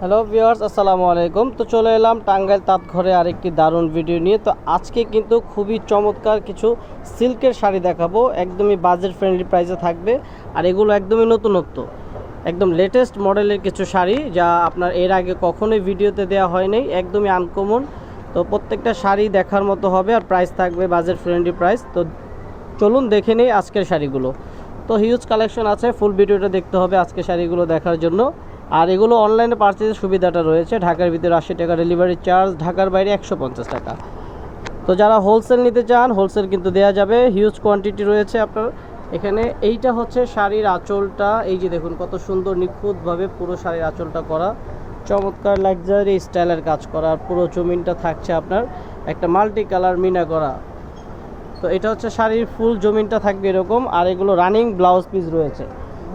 Hello viewers আসসালামু আলাইকুম। তো চলে এলাম টাঙ্গাইল তাঁত ঘরে আরেকটি দারুণ ভিডিও নিয়ে। তো আজকে কিন্তু খুবই চমৎকার কিছু সিল্কের শাড়ি দেখাবো। একদমই বাজেট ফ্রেন্ডলি প্রাইসে থাকবে। আর এগুলো একদমই নতুনত্ব। একদম লেটেস্ট মডেলের কিছু শাড়ি, যা আপনার এর আগে কখনোই ভিডিওতে দেওয়া হয়নি একদমই আনকমন তো প্রত্যেকটা শাড়ি দেখার মতো হবে আর প্রাইস থাকবে বাজেট ফ্রেন্ডলি প্রাইস তো চলুন দেখে নিই আজকের শাড়িগুলো। তো হিউজ কালেকশন আছে। ফুল ভিডিওটা দেখতে হবে আজকে শাড়িগুলো দেখার জন্য। আর এগুলো অনলাইনে পারচেজের সুবিধাটা রয়েছে। ঢাকার ভিতরে আশি টাকা ডেলিভারি চার্জ ঢাকার বাইরে একশো পঞ্চাশ টাকা। তো যারা হোলসেল নিতে চান হোলসেল কিন্তু দেওয়া যাবে। হিউজ কোয়ান্টিটি রয়েছে আপনার। এখানে এইটা হচ্ছে শাড়ির আঁচলটা। এই যে দেখুন, কত সুন্দর নিখুঁতভাবে পুরো শাড়ির আঁচলটা করা। চমৎকার লাক্সারি স্টাইলের কাজ করা। পুরো জমিনটা থাকছে আপনার একটা মাল্টি কালার মিনা করা তো এটা হচ্ছে শাড়ির ফুল জমিনটা থাকবে এরকম। আর এগুলো রানিং ব্লাউজ পিস রয়েছে।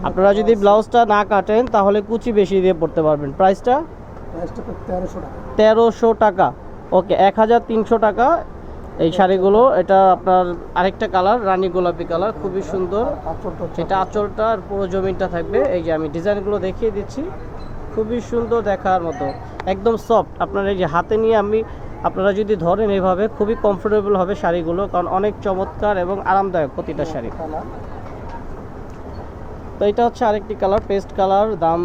আপনারা যদি ব্লাউজটা না কাটেন তাহলে কুচি বেশি দিয়ে পড়তে পারবেন। প্রাইসটা? তেরোশো টাকা। ওকে এক হাজার তিনশো টাকা। এই শাড়িগুলো এটা আপনার আরেকটা কালার রানী গোলাপি কালার খুবই সুন্দর। এটা আঁচলটা। আর পুরো জমিনটা থাকবে। এই যে আমি ডিজাইনগুলো দেখিয়ে দিচ্ছি। খুবই সুন্দর দেখার মতো। একদম সফট। আপনার এই যে হাতে নিয়ে আমি আপনারা যদি ধরেন এইভাবে খুবই কমফোর্টেবল হবে শাড়িগুলো কারণ অনেক চমৎকার এবং আরামদায়ক প্রতিটা শাড়ি। কালার। তো এটা হচ্ছে আরেকটি কালার, পেস্ট কালার, দাম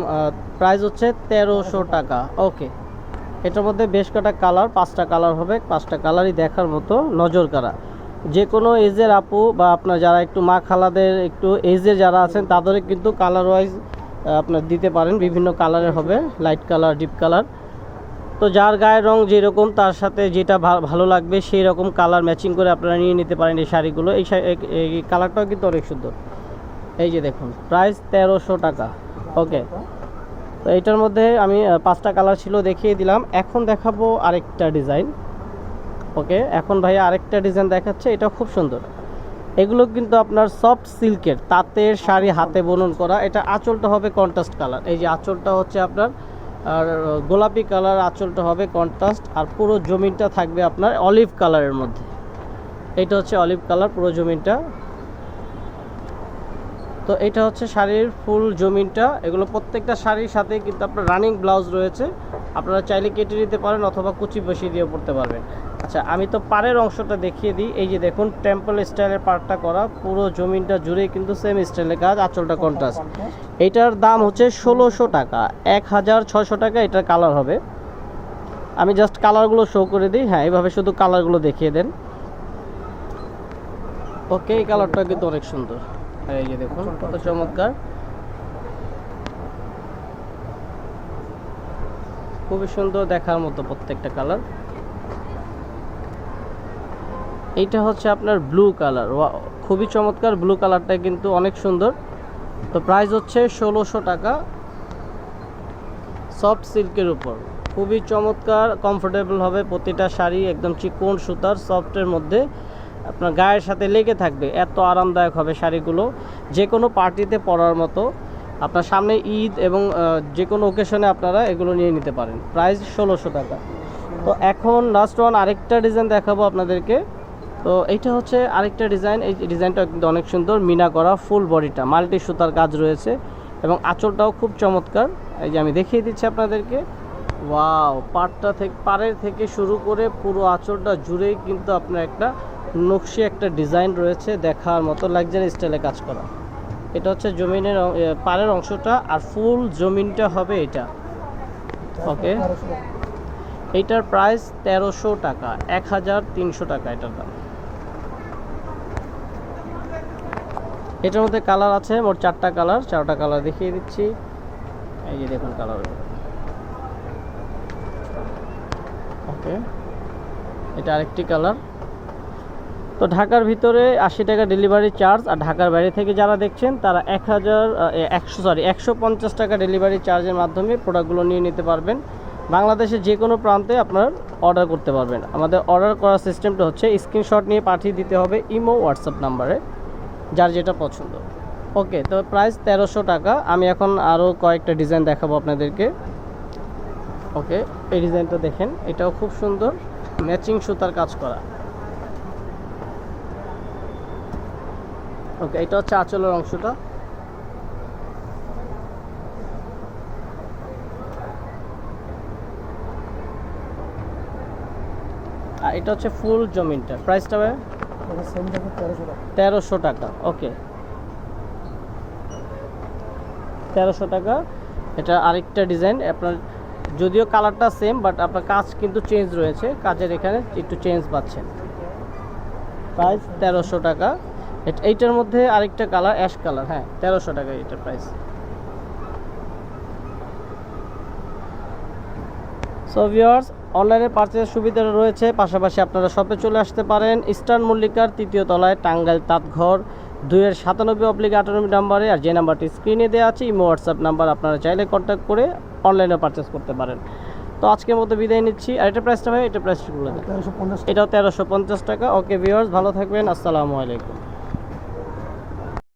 প্রাইস হচ্ছে তেরোশো টাকা। ওকে এটার মধ্যে বেশ কটা কালার, পাঁচটা কালার হবে, পাঁচটা কালারই দেখার মতো নজর কারা। যে কোনো এজের আপু বা আপনার যারা একটু মা খালাদের একটু এজের যারা আছেন তাদের কিন্তু কালার ওয়াইজ আপনার দিতে পারেন। বিভিন্ন কালারের হবে লাইট কালার ডিপ কালার তো যার গায়ের রং যেরকম, তার সাথে যেটা ভালো লাগবে সেই রকম কালার ম্যাচিং করে আপনারা নিয়ে নিতে পারেন এই শাড়িগুলো। এই কালারটাও কিন্তু অনেক সুন্দর। এই যে দেখুন প্রাইস তেরোশো টাকা ওকে তো এটার মধ্যে আমি পাঁচটা কালার ছিল দেখিয়ে দিলাম। এখন দেখাবো আরেকটা ডিজাইন ওকে এখন ভাইয়া আরেকটা ডিজাইন দেখাচ্ছে, এটা খুব সুন্দর। এগুলো কিন্তু আপনার সফট সিল্কের তাঁতের শাড়ি হাতে বুনন করা, এটা আঁচলটা হবে কন্ট্রাস্ট কালার এই যে আঁচলটা হচ্ছে আপনার, আর গোলাপি কালার আঁচলটা হবে কন্ট্রাস্ট আর পুরো জমিনটা থাকবে আপনার অলিভ কালারের মধ্যে। এটা হচ্ছে অলিভ কালার পুরো জমিনটা তো এটা হচ্ছে শাড়ির ফুল জমিনটা। এগুলো প্রত্যেকটা শাড়ির সাথে কিন্তু আপনার রানিং ব্লাউজ রয়েছে। আপনারা চাইলে কেটে নিতে পারেন অথবা কুচি বসিয়ে দিয়ে পড়তে পারবেন। আচ্ছা আমি তো পাড়ের অংশটা দেখিয়ে দিই। এই যে দেখুন টেম্পল স্টাইলের পার্টটা করা। পুরো জমিনটা জুড়ে কিন্তু সেম স্টাইলের কাজ, আঁচলটা কন্ট্রাস্ট এটার দাম হচ্ছে ষোলোশো টাকা। এক হাজার ছশো টাকা এটার কালার হবে। আমি জাস্ট কালারগুলো শো করে দিই। হ্যাঁ এইভাবে শুধু কালারগুলো দেখিয়ে দেন। ওকে এই কালারটা কিন্তু অনেক সুন্দর। দেখুন, কত চমৎকার। খুবই সুন্দর দেখার মতো প্রত্যেকটা কালার। এইটা হচ্ছে আপনার ব্লু কালার খুবই চমৎকার ব্লু কালারটা কিন্তু অনেক সুন্দর। তো প্রাইস হচ্ছে ষোলোশো টাকা। সফট সিল্কের উপর। খুবই চমৎকার কমফোর্টেবল হবে প্রতিটা শাড়ি, একদম চিকন সুতার সফটের মধ্যে। আপনার গায়ের সাথে লেগে থাকবে, এত আরামদায়ক হবে শাড়িগুলো। যে কোনো পার্টিতে পরার মতো আপনার সামনে ঈদ এবং যে কোনো ওকেশনে আপনারা এগুলো নিয়ে নিতে পারেন। প্রাইস ষোলোশো টাকা। তো এখন লাস্ট ওয়ান আরেকটা ডিজাইন দেখাবো আপনাদেরকে। তো এইটা হচ্ছে আরেকটা ডিজাইন এই ডিজাইনটা কিন্তু অনেক সুন্দর। মিনা করা ফুল বডিটা মাল্টি সুতার কাজ রয়েছে এবং আঁচলটাও খুব চমৎকার। এই যে আমি দেখিয়ে দিচ্ছি আপনাদেরকে। ওয়াও পাড়টা থেকে, পাড়ের থেকে শুরু করে পুরো আঁচলটা জুড়েই কিন্তু আপনার একটা নকশি একটা ডিজাইন রয়েছে, দেখার মতো লাক্সারি স্টাইলে কাজ করা। এটা হচ্ছে জমিনের পাড়ের অংশটা আর ফুল জমিনটা হবে এটা। ওকে? এইটার প্রাইস তেরোশো টাকা, এক হাজার তিনশো টাকা এটার দাম। এটার মধ্যে কালার আছে, মোট চারটা কালার চারটা কালার দেখিয়ে দিচ্ছি। এই যে দেখুন কালার। ওকে? এটা আরেকটি কালার। তো ঢাকার ভিতরে আশি টাকা ডেলিভারি চার্জ আর ঢাকার বাইরে থেকে যারা দেখছেন, তারা এক হাজার একশো সরি একশো পঞ্চাশ টাকা ডেলিভারি চার্জের মাধ্যমে প্রোডাক্টগুলো নিয়ে নিতে পারবেন। বাংলাদেশের যে কোনো প্রান্তে আপনার অর্ডার করতে পারবেন। আমাদের অর্ডার করার সিস্টেমটা হচ্ছে স্ক্রিনশট নিয়ে পাঠিয়ে দিতে হবে ইমো, হোয়াটসঅ্যাপ নাম্বারে যার যেটা পছন্দ। ওকে তো প্রাইস তেরোশো টাকা। আমি এখন আরও কয়েকটা ডিজাইন দেখাবো আপনাদেরকে। ওকে এই ডিজাইনটা দেখেন, এটাও খুব সুন্দর ম্যাচিং সুতার কাজ করা। ওকে এটা হচ্ছে আঁচলের অংশটা। আর এটা হচ্ছে ফুল জমিনটা। প্রাইসটা ভাই? তেরোশো টাকা। ওকে। তেরোশো টাকা। এটা আরেকটা ডিজাইন আপনার যদিও কালারটা সেম বাট আপনার কাজ কিন্তু চেঞ্জ রয়েছে। কাজের এখানে একটু চেঞ্জ পাচ্ছেন প্রাইস তেরোশো টাকা। এইটার মধ্যে আরেকটা কালার অ্যাশ কালার হ্যাঁ তেরোশো টাকা এটার প্রাইস সো ভিওয়ার্স অনলাইনে পারচেজের সুবিধা রয়েছে পাশাপাশি আপনারা শপে চলে আসতে পারেন। ইস্টার্ন মল্লিকার তৃতীয় তলায় টাঙ্গাইল তাঁতঘর দুইয়ের সাতানব্বই অব্লিক আটানব্বই নাম্বারে আর যে নাম্বারটি স্ক্রিনে দেওয়া আছে ইমো হোয়াটসঅ্যাপ নাম্বার আপনারা চাইলে কন্ট্যাক্ট করে অনলাইনে পারচেস করতে পারেন। তো আজকের মতো বিদায় নিচ্ছি। আর এটা প্রাইসটা হয় এটা প্রাইসটা বলে দেন। এটাও তেরোশো পঞ্চাশ টাকা। ওকে ভিওয়ার্স ভালো থাকবেন। আসসালামু আলাইকুম।